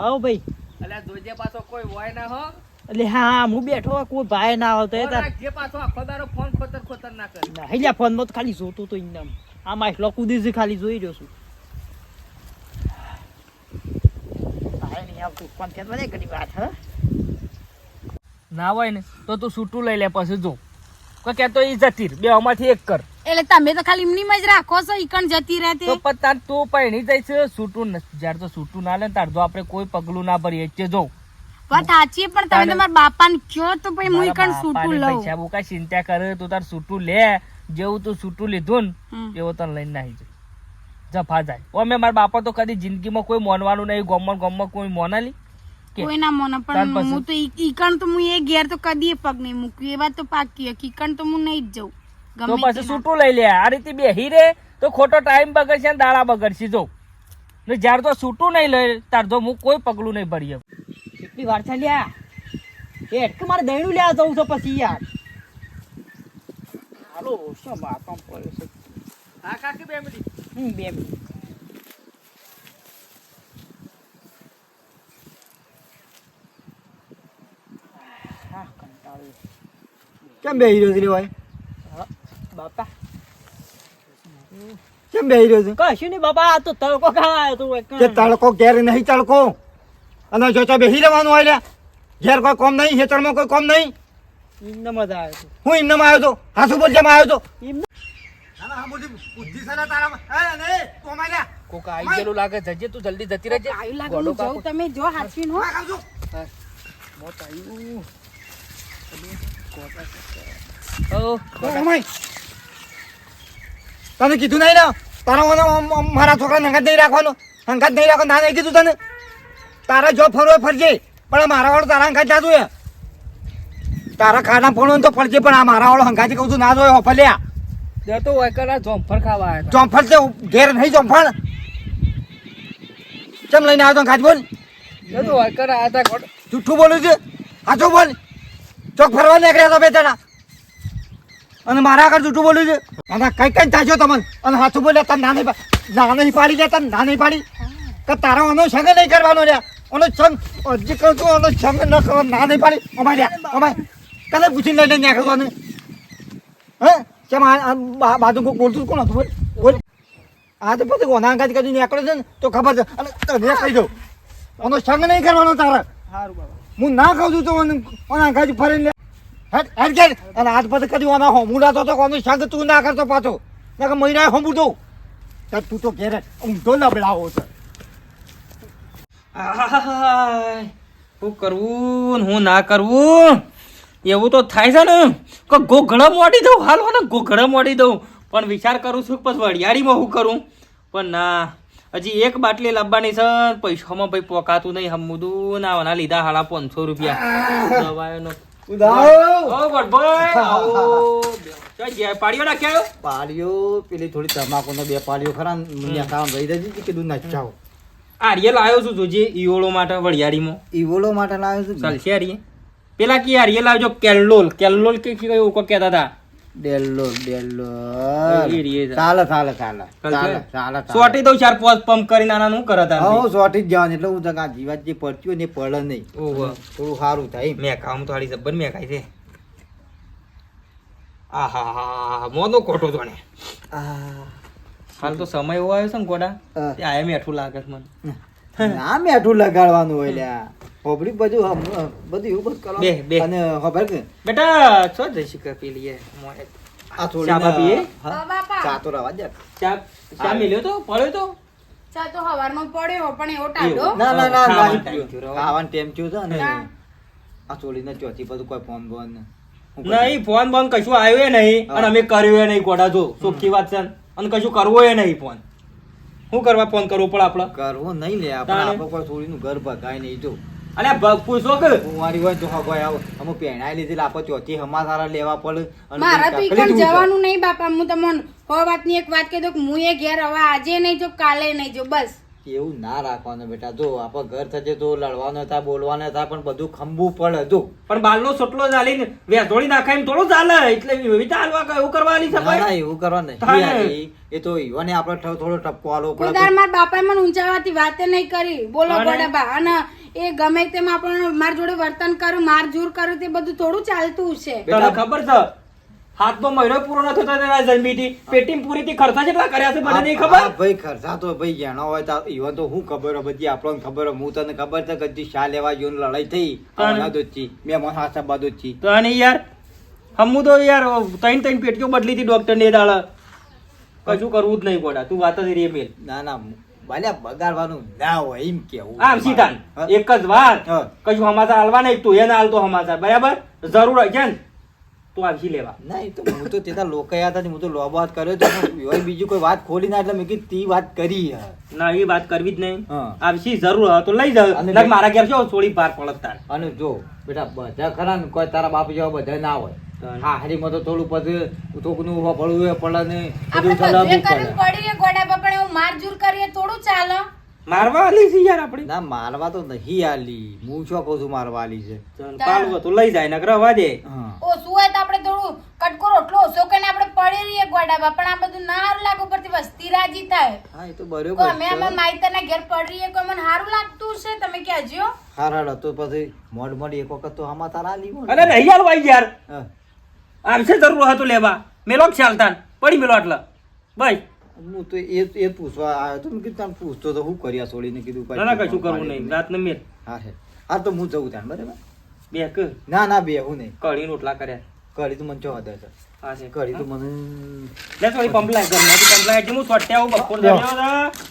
આવો ભાઈ. અલ્યા જોજે પાછો કોઈ હોય ના હો. એટલે હા હું બેઠો હોય, કોઈ ભાઈ ના આવતો એ તાર. જે પાછો આખો દારો ફોન ખોતર ખોતર ના કરે. ના હેલા ફોનમાં તો ખાલી જોતો તો ઇન્દમ આ માછલો કુદી છે ખાલી જોઈ રહ્યો છું. ભાઈ નહીં આવતું ફોન ખેંચવા દે ઘણી વાત હ? ના હોય ને તો તું છૂટું લઈ લે પછી જો. કોઈ કહેતો એ જતીર બે આમાંથી એક કર. એટલે તમે તો ખાલી એમની જ રાખો છો ઈકણ જતી રહેતી. તો પણ તાર તું પૈણી જાય છે છૂટું જ્યારે તો છૂટું ના લે ને તાર તો આપણે કોઈ પગલું ના ભરીએ એટલે જો. વાત સાચી પણ તમે તમારા બાપાને કયો તો પછી હું ઈકણ સૂટું લઉં. પૈસા બહુ ચિંતા કરે તો તાર છૂટું લે. જેવું તું છૂટું લીધું ને એવો તને લઈને નાહી જાય. જફા જાય. ઓ મેં મારા બાપા તો કદી જિંદગીમાં કોઈ મોનવાનું નહીં ગોમમાં ગોમમાં કોઈ મોનાલી? કે? કોઈ ના મોને પણ હું તો ઈકણ તો હું એ ઘેર તો કદી પગ નહીં મૂક્યું એ વાત તો પાકી ઈકણ તો હું નહીં જ જઉં. તો પછી સૂટું લઈ લે. આ રીતે બેહી રે તો ખોટો ટાઈમ બગડશે ને દાડા બગડશે. જો. ને જ્યારે તો સૂટું નહીં લે તાર તો હું કોઈ પગલું નહીં ભરી એમ. કેટલી વાર છે લ્યા? એ કે મારે દહીણું લેવા જવું છે પછી યાર. હાલો શું પડ્યો છે? હા કાકી બે મિનિટ હમ બે મિનિટ કેમ બેહી રહ્યો છે ભાઈ? બાપા. કેમ બેહી રહ્યો છે? કશું નહીં બાપા આ તો તડકો ખાવા આવ્યો કે તડકો ઘેર નહીં તડકો. અને જો તો બેહી રહેવાનું ઘેર કોઈ કોમ નહીં ખેતરમાં કોઈ કોમ નહીં. એમને મજા આવે હું એમનામાં આવ્યો તો હાસુ બોલ આવ્યો તો એમને કોક લાગે જજે તું જલ્દી જતી રહેજે. આવ્યું લાગે ગોડો હું જાઉં કાપો. તમે જો હાચવીને હો મોત આવ્યું. ઓ, તને કીધું નહીં ને? તારા મને મારા છોકરાને હંગાત નહીં રાખવાનો. હંગાત નહીં રાખો ના નહીં કીધું તને? તારા જો ફરવો ફરજે. પણ આ મારા વાળો તારા હંગાત જાતું હે તારા ખાના ફોડો તો ફરજે પણ આ મારા વાળો હંગાતી કહું છું ના જોયો હોફલ્યા જતો હોય કરા જોમફળ ખાવા. જોમફળ છે ઘેર નહીં જોમફળ. કેમ લઈને આવ્યો તો ખાજ બોલ? જતો હોય કરા આ તા જૂઠું બોલું છે. સાચું બોલ. ચોક ફરવા નીકળ્યા તો બે જણા. અને મારા આગળ જુઠ્ઠું બોલ્યું છે. અને કઈ કઈ થાશો તમને? અને હાથું બોલ્યા તને નાની નાની ના નહીં પાડી દે તને ના નહીં પાડી. કે તારો આનો સંગ નહીં કરવાનો રે આનો સંગ હજી કહું છું આનો સંગ ન કરો ના નહીં પાડી અમારે અમારે કને પૂછી લઈને ન્યા કરવાનું. હે? કેમ આ બાજુ કોક બોલતું કોણ હતું? બોલ. આ તો પછી કોના અંગાજ કદી નીકળે છે ને તો ખબર છે. અને તને કહી દઉં આનો સંગ નહીં કરવાનો તારે. હું ના કહું છું તો ઓના અંગાજી ફરીને હેટ અને આજ પછી કદી ઓના હોમુડા તો તો કોનું સંગ તું ના કરતો પાછો. નકર મહિના હોમું દઉં તો તું તો ઘેર ઊંધો લબડાવો છે. શું કરવું હું ના કરવું એવું તો થાય છે ને? કે ગોઘડા મોડી દઉં. હાલ ને ગોઘડા મોડી દઉં. પણ વિચાર કરું છું કે પછી વડિયાળીમાં હું કરું. પણ ના. હજી એક બાટલી લાવવાની છે પૈસામાં ભાઈ પોકાતું નહીં હમુદું ના લીધા હાડા પાંચસો રૂપિયા. દવાઓનો ઓ ગોડભાઈ, આવો. ચાલ ગયા, પાડીઓ નાખ્યા? પાલીઓ પેલી થોડી તમાકુ બે પાલીઓ ખરા ખાવાનું રહી જતી કીધું નચાવો આર્ય લાવ્યો છું જોજે ઈઓળો માટે વડિયાળીમાં ઈવોલો માટે લાવ્યો છું ચાલશે આર્ય પેલા કે આર્ય લાવજો કેલ્લોલ. કેલ્લોલ કે કે એવું કોઈ કહેતા હતા. ડેલ્લો ડેલ્લો એ રીએ છે. ચાલે ચાલે ચાલે. ચાલે ચાલે સોટી દઉં ચાર પોચ પંપ કરીને આના શું કરત હા સોટી જ જવાનું એટલે હું તો આ જીવાત જે પડતી હોય ને પડે નહીં. ઓહો. થોડું સારું થાય મેં કામ તો હાલી જબ્બર મેં ખાઈ છે. આહા મોનો તો ને. હાલ તો સમય એવો આવ્યો છે ને ગોડા હા. તે આયા મેઠું લાગે છે મને. ના મેઠું લગાડવાનું હોય લ્યા હોબળી બધું બધું એવું બધું બે, બે. અને ખબર કે બેટા છો જઈ શીખે પેલી એ મોએ. આ ચા? હા? હા, બાપા. ચા તો રવા દે ચા ચા મેલ્યો તો પડ્યો તો ચા તો હવારમાં પડ્યો પણ એવો ટાઢો એવું. ના ના ના ખાવાનું નહીં થયો, ટેમ થયો છે ને. આ ચોરીને ચોથી બધું કોઈ ફોન બોન. નહીં ફોન બોન કશું આવ્યો નહીં અને અમે કર્યું નહીં ગોડા જો સુખી વાત છે અને કશું કરવો નહીં ફોન શું કરવા ફોન કરવો પડે આપડે કરવો નહીં લે આપણે. આપણે કોઈ ચોરીનું ઘર ભગાય નહીં જો. અલ્યા ભગ પૂછો કે કુંવારી હોય તો હગવાય આવો. અમે પહેણાઈ લીધેલા આપણે ચોથી હમાસારા લેવા પડે. મારા તો ઈકણ જવાનું નહીં બાપા. હું તમને હો વાતની એક વાત કહી દઉં કે હું એ ઘેર હવે આજે નહીં જો કાલે નહીં જો બસ. એવું ના રાખવાનું બેટા. જો આપણે ઘર થશે તો લડવાનો થાય બોલવાનો થાય પણ બધું ખંભું પડે હતું પણ બાલનો સોટલો ચાલીને વેધોળી નાખાય એમ થોડું ચાલે એટલે વિવિધતા હાલવા ક- એવું કરવાની છે ના ના એવું કરવા નહીં. એ- તો ઈવોને આપણે થોડો ટપકો આલો પડે કોઈદાર મારા બાપાએ મને ઊંચાવાથી વાતે નહીં કરી. બોલો પડે બા. અને એ ગમે તેમ આપણને માર જોડે વર્તન કરું માર જોર કરું તે બધું થોડું ચાલતું છે. ખબર છે હાથનો મહિનો પૂરો ન થતો તેના જન્મીથી. પેટીમ પૂરીથી ખર્ચા કેટલા કર્યા છે મને નહીં ખબર? ભાઈ ખર્ચા તો ભાઈ જેનો હોય તો ઈવન તો હું ખબર હોય બધી આપણને ખબર હું તને ખબર છે કદી શા લેવા ગયો લડાઈ થઈ. દોચી મેં મને હાથા બાદોચી તો અને યાર હમું તો યાર ત્રણ ત્રણ પેટીઓ બદલી હતી ડોક્ટર ને દાળ કશું કરવું જ નહીં પડે તું વાત જ રે મેલ. ના ના બાલ્યા બગાડવાનું ના હોય એમ કેવું આમ સીધા. એક જ વાત. કશું હમાસા હાલવા નહીં. તું એને હાલતો હમાસા. બરાબર? જરૂર છે ને તું આવી લેવા? ના એ તો હું તો તેતા લોકો હતા ને હું તો લોબ વાત કર્યો તો એવાય બીજી કોઈ વાત ખોલી ના એટલે મેં કીધું તી વાત કરી. ના એ વાત કરવી જ નહીં. હા. આવશી જરૂર તો લઈ જાવ અને નકર મારા ઘેર છો થોડી બાર પડત તાર? અને જો બેટા બધા ખરા ને કોઈ તારા બાપ જેવા બધા ના હોય. હા. હરીમાં તો થોડું પછી થોકનું ભળવું પડે ને બધું ચલાવવું પડે. પડી. ગોડાબા પણ એવું માર જોર કરીએ થોડું ચાલે. મારવા આલી છે યાર આપણી. ના મારવા તો નહીં આલી. હું શું કહું છું મારવા આલી છે? ચાલ, પાલવો તો લઈ જાય નકર હવા દે. ઓ શું હોય તો આપણે થોડું કટકો રોટલો ઓછો કરીને આપણે પડી રહીએ ગોડાબા પણ આ બધું ના હારું લાગે ઉપરથી વસ્તી રાજી થાય. હા એ તો કો બરોબર અમે અમારા માઈતરના ઘેર પડી રહીએ કોઈ મને સારું લાગતું છે? તમે કહેજો. હારા હતો પછી મોડ મોડ એક વખત તો આમાં તારા આલી અરે. નહીં ભાઈ યાર. આમ આવશે જરૂર હતું લેવા. મેલો ચાલતા પડી મેલો એટલે ભાઈ હું તો એ એ પૂછવા આવ્યો તો મેં કીધું તને પૂછતો તો હું કર્યા છોડીને કીધું ના ના કશું કરવું નહીં. રાત ને મેલ. હા છે હા તો હું જઉં ત્યાં બરાબર? બે કે. ના ના બે હું નહીં. કઢી રોટલા કર્યા. કઢી તો મને ચો હદે છે. હા છે. કરી તો મને લે થોડી પંપલાય કર મેં પંપલાય એટલે હું સોટે આવું બપોર દરમિયાન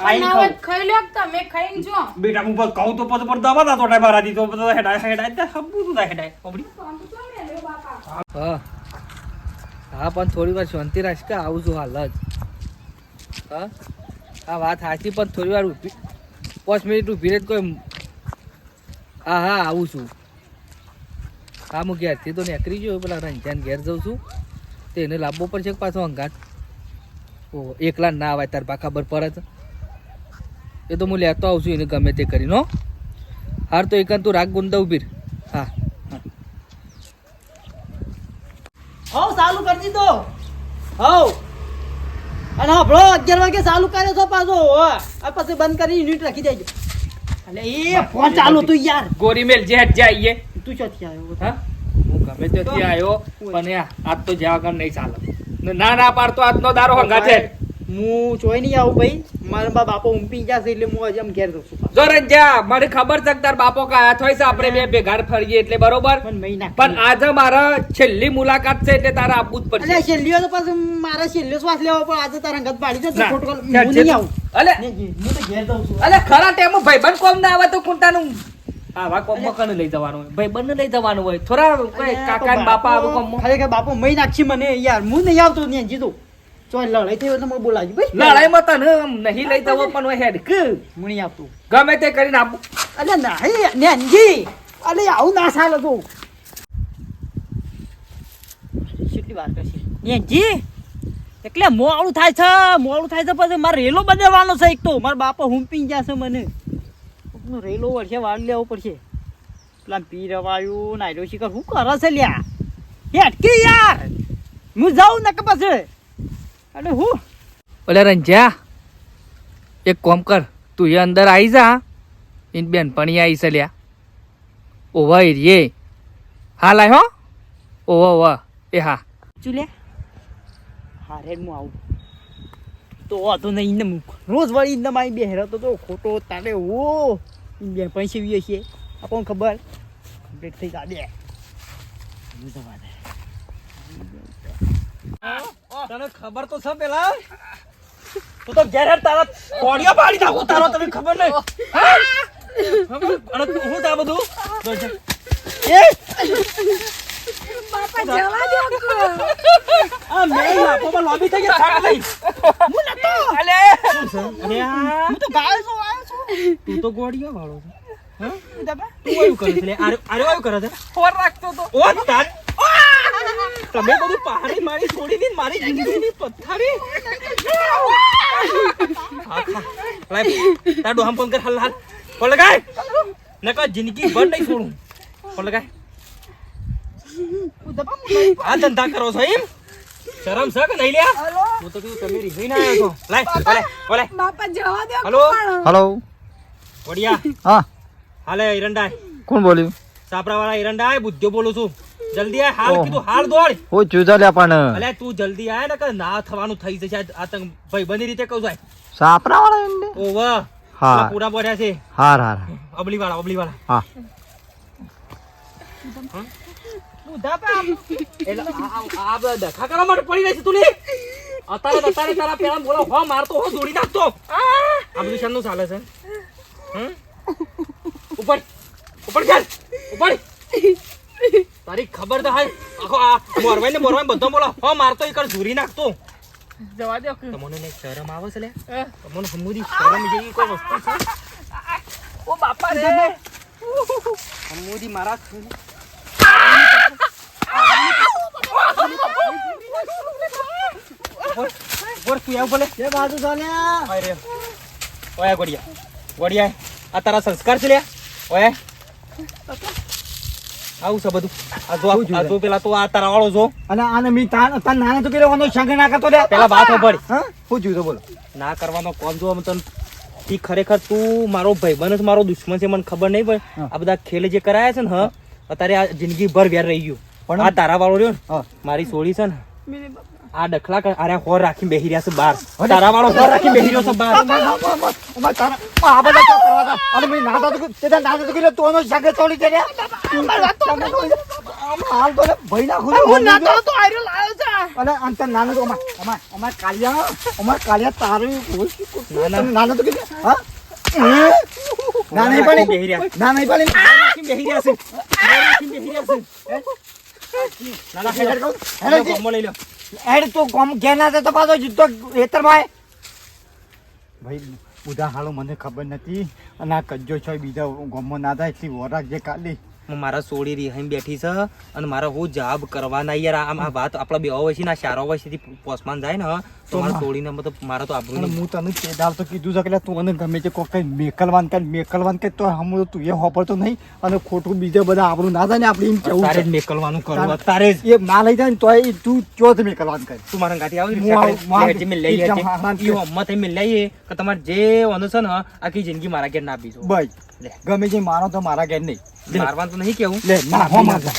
આઈને ના હોય ખાઉં. તો ખાઈ લ્યો તમે ખાઈને જો. બેટા હું બસ કહું તો પછી પર દવા ના તોટાય મારા દી તો પછી હેડાય હેડાય. તે હબુ તું હેડાય? પબડી. હા. હા પણ થોડી વાર શાંતિ રાખ કે આવું છું હાલ જ. હા? આ વાત સાચી, પણ થોડી વાર ઊભી, પાંચ મિનિટ ઊભી રહે કોઈ હા હા, આવું છું. હા, હું ઘેરથી તો નીકળી ગયો, પેલા રંજાન ઘેર જઉં છું. તો એને લાવવો પડશે પાછો અંગાત? ઓ, એકલા ના આવે, તાર પા ખબર પડે એ તો હું લેતો આવું છું, એને ગમે તે કરીને, હો. હાર તો એકાંત તું રાગ ગુંદા ઊભી. હા હા. ચાલુ કરી દીધો. હવ. અને આપણો અગિયાર વાગે ચાલુ કર્યો છો પાછો હોવે. આ પછી બંધ કરી યુનિટ રાખી દેજો. એટલે એ ફોન ચાલુ તું યાર. ગોરીમેલ જેટ જઈએ તું ચોથી આવ્યો? હા? હું ગમે ત્યાંથી આવ્યો પણ આ- આજ તો જ્યાં આગળ નહીં ચાલે. ના ના પાડતો આજનો દારો હંગા છે હું જોઈ નહીં આવું ભાઈ. મારા બા બાપો ઉંપી ગયા એટલે હું હજી આમ ઘેર જઉં છું. જોરજ જા મને ખબર છે તાર બાપો કાયા થોય છે? આપણે બે ભેગા ફરીએ એટલે બરોબર? પણ આજે મારા છેલ્લી મુલાકાત છે એટલે તારા આપવું જ પડશે છેલ્લીઓ તો પાછું મારા છેલ્લો શ્વાસ લેવો પણ આજે તારા ગત પાડી દે ના, ખોટું હું છેલ્લે નહીં આવું. અલે. હું તો ઘેર જઉં છું. અલે ખરા ટેમ ભાઈબંધ કોમ ના આવે તો કુંટાનું આવા કોમ કને લઈ જવાનું હોય? ભાઈબંધ લઈ જવાનું હોય. થોડા કાકા ને બાપા આવે કોમ. ખરેખર બાપો મહી નાખી મને યાર. હું નહીં આવતો ને જીતું ચોય લડાઈ થઈ હોય તો મને બોલાવજો ભાઈ લડાઈમાં તને નહીં લઈ જવો પણ હોય હેડ કે હું આપતું ગમે તે કરીને આપું અલે નહીં નેનજી અલે આવું ના ચાલે તું કેટલી વાર કરશે નેનજી એટલે મોડું થાય છે મોડું થાય છે પછી મારે રેલો બદલવાનો છે એક તો મારા બાપા હુંપી ગયા છે મને રેલો વળશે વાળ લેવો પડશે પેલા પી રવાયું નાયલો શિખર શું કરે છે લ્યા હેટકી યાર હું જાઉં નક પછી અરે હું? ઓલે રંજ્યા, એક કોમ કર, તું એ અંદર આવી જા. એન બેનપણી આવી છે લ્યા. ઓવા રે હા લાય હો. ઓવા ઓવા. એ હા. ચૂલે હારે હું આવું. તો નહીં ને મુક રોજ વળી ઇન્દ મારી બે હેરો તો ખોટો તારે ઓ બે પૈસે વીએ છે આપણને ખબર? કમ્પ્લીટ થઈ જા. બે. હા તને ખબર તો છે પેલા? તું તો ઘેર તારા કોડિયા પાડી નાખું તારો તને ખબર નહીં. અને તું શું થા બધું એ! બાપા જવા દો આ મેં લાપોમાં લોબી થઈ ગયા થાક લઈ. હું નતો. અલે! અરે હું તો ગાય છું આવ્યો છું. તું તો ગોડિયા વાળો છે. હા? તું એવું કરે છે આરે આરે એવું કરે છે? ફોર રાખતો તો. ઓ તાર તમે બધું પહાડી મારી છોડી દીધી મારી જિંદગીની પથારી? હા, ખા. લાય, તાર ડોહામ ફોન કર હાલ હાલ. ફોન લગાય. નકર જિંદગી ભર નહીં છોડું. ફોન લગાય. આ ધંધા કરો છો એમ? શરમ છે કે નહીં લ્યા? હું તો કીધું તમે રીઝાઈને આવ્યો છો. લાય ઓલે ઓલે બાપા જવા દો હલો? હેલો? વડિયા. હા. હાલે ઈરંડા કોણ બોલ્યું? સાપરા વાળા હિરંડાય બુદ્ધિઓ બોલું છું. જલ્દી આ હાલ કીધું હાલ દોડ. ઓ ચૂજા લ્યા પણ. અલ્યા તું જલ્દી આય ને કે ના થવાનું થઈ જશે. આતંક ભાઈ બની રીતે કહું જાય સાપરા વાળા ઓ વાહ. હા. પૂરા બોર્યા છે. હાર હાર અબલી વાળા અબલી વાળા હા? ઉપર. ઉપર ઉપર. તારી ખબર તો હાલ. આખો આ મોરવાઈ ને મોરવાઈ બધો બોલો. હો મારતો એક ઝૂરી નાખતો. જવા દો. તમને ને શરમ આવે છે લે? તમને હમુદી શરમ જેવી કોઈ વસ્તુ છે? ઓ બાપા રે. હમુદી મારા ઉપર તું આવ ભલે. એ બાજુ ચાલ્યા ઓય ગોડિયા ગોડિયા આ તારા સંસ્કાર છે લે. ઓય. આવું છે બધું. આ જો આ જો પેલા તો આ તારા વાળો જો. અને આને મી તાન તાન નાને તો કેલો સંગ ના કરતો લે પેલા વાત સાંભળ હા? શું જોયું બોલો. ના કરવાનો કોમ જો તને ઈ ખરેખર તું મારો ભાઈબંધ છે મારો દુશ્મન છે મને ખબર નહીં પણ આ બધા ખેલ જે કરાયા છે ને હ અત્યારે આ જિંદગી ભર વેર રહી ગયું. પણ- આ તારા વાળો રહ્યો ને મારી સોળી છે ને. આ ડખલા અરે હોર રાખીને બેહી રહ્યા છે બાર. તારા વાળો હોર રાખીને બેહી રહ્યો છે બાર. અમાર તારા આ બધા તો કરવા? અને મેં નાતા તો તે નાતા તો કેલો તો નો સંગ તોડી દે રે હાલ તો ભાઈ ના ખુદ હું નાતો તો આર્યો લાયો છે. અને અંત નાનો તો અમાર અમાર અમાર કાલિયા અમાર કાલિયા તારું ના, ના. નાનો તો કે હા? ના નહીં બેહી રહ્યા. ના નહીં પડી. બેહી રહ્યા છે. બેહી રહ્યા છે. ના, ના, હેડો. હેડો, હેડો, લઈ લો એડ તો કોમ કેના તે તો પાછો જીતો એતર ભાઈ. ભાઈ ઉધા હાલો મને ખબર નથી. અને આ કજ્જો છો બીજા ગોમમાં ના થાય એટલી વોરાક જે કાલી હું મારા સોળી રિહાઈ બેઠી છે અને મારે હું જવાબ કરવાના યાર. આમ આ વાત આપણા બે વર્ષથી ના શારો વર્ષથી પોસમાન જાય ને તો તો મારા મા- સોળીને મતલબ મારે તો આબરૂ પણ હું તને તે દાવ તો કીધું છે કે તું મને ગમે તે કોઈ કઈ મેકલવાન કર મેકલવાન કર તો હમ તું એ હોપડતો નહીં અને ખોટું બીજા બધા આપણું ના થાય ને આપણે એમ કેવું તારે જ મેકલવાનું કરવું તારે- જ. એ ના લઈ જાય ને તોય તું ચો જ મેકલવાન કર તું મારા ગાંઠી આવી હું આવું, હું આવું. લે, જે મેં લઈ એકદમ હતી. હા, હા, ઈ હિંમત એમ લઈએ કે તમારે જે વાંધો છે ને આખી જિંદગી મારા ઘેર ના આપીશું બસ ગમે છે મારો તો મારા ઘેર નહીં. મારવાનું તો નહીં કેવું. લે ના હો મારતા